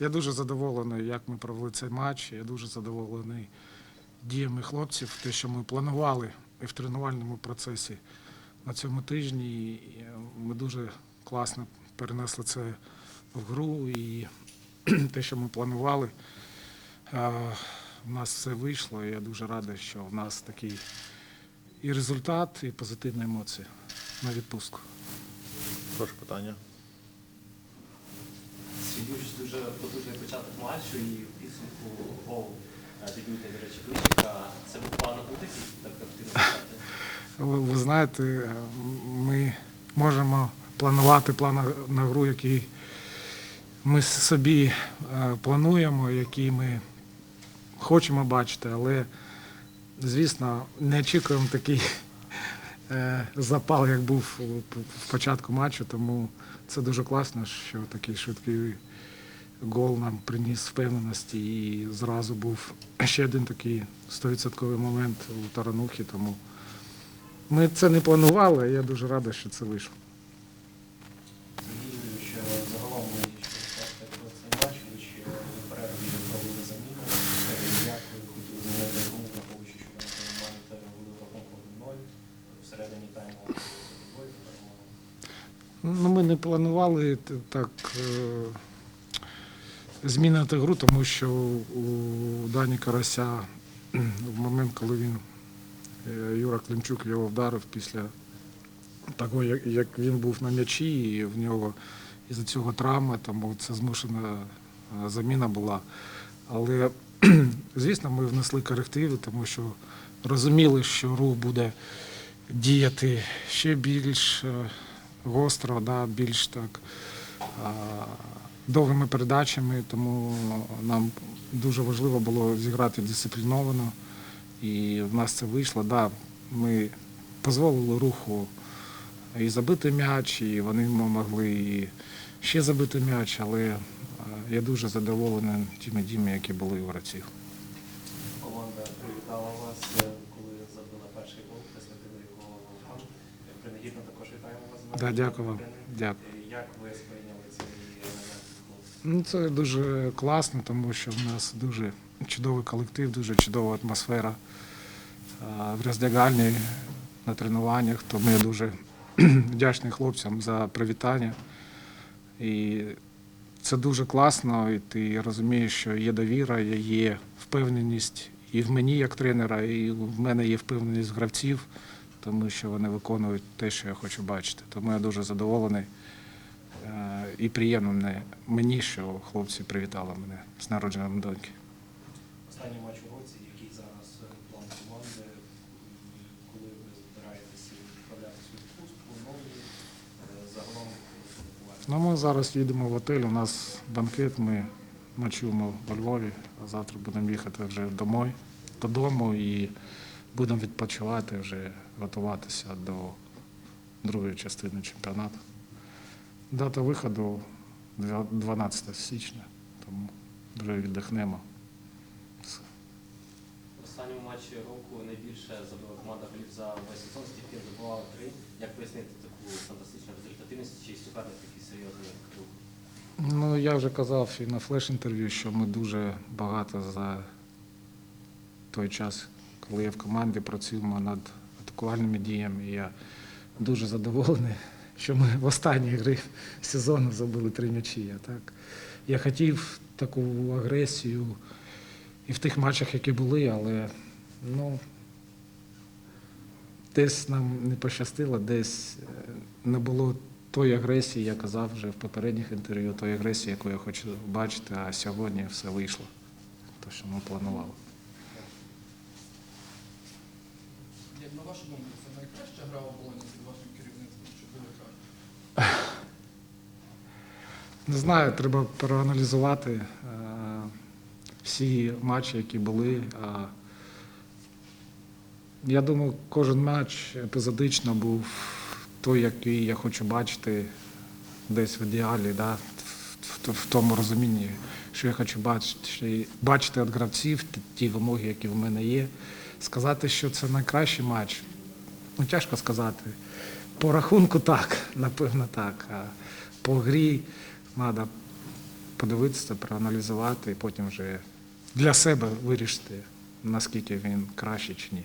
Я дуже задоволений, як ми провели цей матч. Я дуже задоволений діями хлопців, те, що ми планували і в тренувальному процесі на цьому тижні. Е, Ми дуже класно перенесли це в гру і те, що ми планували. е, У нас все вийшло, і я дуже радий, що в нас такий і результат, і позитивні емоції на відпустку. Прошу питання. Сидюш дуже потужний початок матчу і в підсумку гол е, дебютний, до речі, Кличка. Це був план у такий, так активно почати. Ви, ви знаєте, е, ми можемо планувати план на гру, який ми собі е, плануємо, який ми хочемо бачити, але, звісно, не очікуємо такий запал, як був в початку матчу, тому це дуже класно, що такий швидкий гол нам приніс впевненості і зразу був ще один такий 100% момент у Таранухі, тому ми це не планували, я дуже радий, що це вийшло. Сергій Юрійович, загалом ми ще розказати про цей матч, ви ще в перерві провели заміну. Як ви хотіли змінити гру, що на той момент були в рахунку 1-0, всередині тайму двоє перемогли. Ну, ми не планували так е, змінити гру, тому що у Дані Карася в момент, коли він е, Юра Климчук його вдарив після того, як, він був на м'ячі, і в нього із-за цього травма, тому це змушена е, заміна була. Але, звісно, ми внесли корективи, тому що розуміли, що рух буде діяти ще більш е, гостро, да, більш так довгими передачами, тому нам дуже важливо було зіграти дисципліновано. І в нас це вийшло. Да, ми дозволили руху і забити м'яч, і вони могли і ще забити м'яч, але е, я дуже задоволений тими діями, які були у гравців. Команда привітала вас, е, коли забила перший гол, його. Е, Принагідно також вітаємо вас Да, дякую вам. Дякую. Е, Як ви сприйняли цей момент від хлопців? Ну, це дуже класно, тому що в нас дуже чудовий колектив, дуже чудова атмосфера в роздягальні, на тренуваннях. Тому я дуже вдячний хлопцям за привітання. І це дуже класно, і ти розумієш, що є довіра, є впевненість і в мені як тренера, і в мене є впевненість гравців, тому що вони виконують те, що я хочу бачити. Тому я дуже задоволений. І приємно мені, що хлопці привітали мене з народженням доньки. Останній матч у році, який зараз е, план команди, коли ви збираєтеся відправлятися у відпустку, нові, е, загалом. Ну, ми зараз їдемо в готель, у нас банкет, ми ночуємо во Львові, а завтра будемо їхати вже домой, додому і будемо відпочивати, вже готуватися до другої частини чемпіонату. Дата виходу 12 січня, тому вже віддихнемо. В останньому матчі року найбільше забила команда голів за весь сезон, стільки забувала три. Як пояснити таку фантастичну результативність, чи суперник такий серйозний клуб? Ну, я вже казав і на флеш-інтерв'ю, що ми дуже багато за той час, коли я в команді працюємо над атакувальними діями. І я дуже задоволений, що ми в останній грі сезону забили три м'ячі. Так, я хотів таку агресію і в тих матчах, які були, але ну, десь нам не пощастило, десь е, не було тої агресії, я казав вже в попередніх інтерв'ю, тої агресії, яку я хочу бачити, а сьогодні все вийшло. Те, що ми планували. На вашу думку, це найкраща гра оболоні під вашим керівництвом? Не знаю, треба проаналізувати е, всі матчі, які були. Я думаю, кожен матч епізодично був той, який я хочу бачити десь в ідеалі, да? в, тому розумінні, що я хочу бачити, бачити від гравців ті вимоги, які в мене є. Сказати, що це найкращий матч, ну тяжко сказати. По рахунку так, напевно, так. А по грі треба подивитися, проаналізувати і потім вже для себе вирішити, наскільки він кращий чи ні.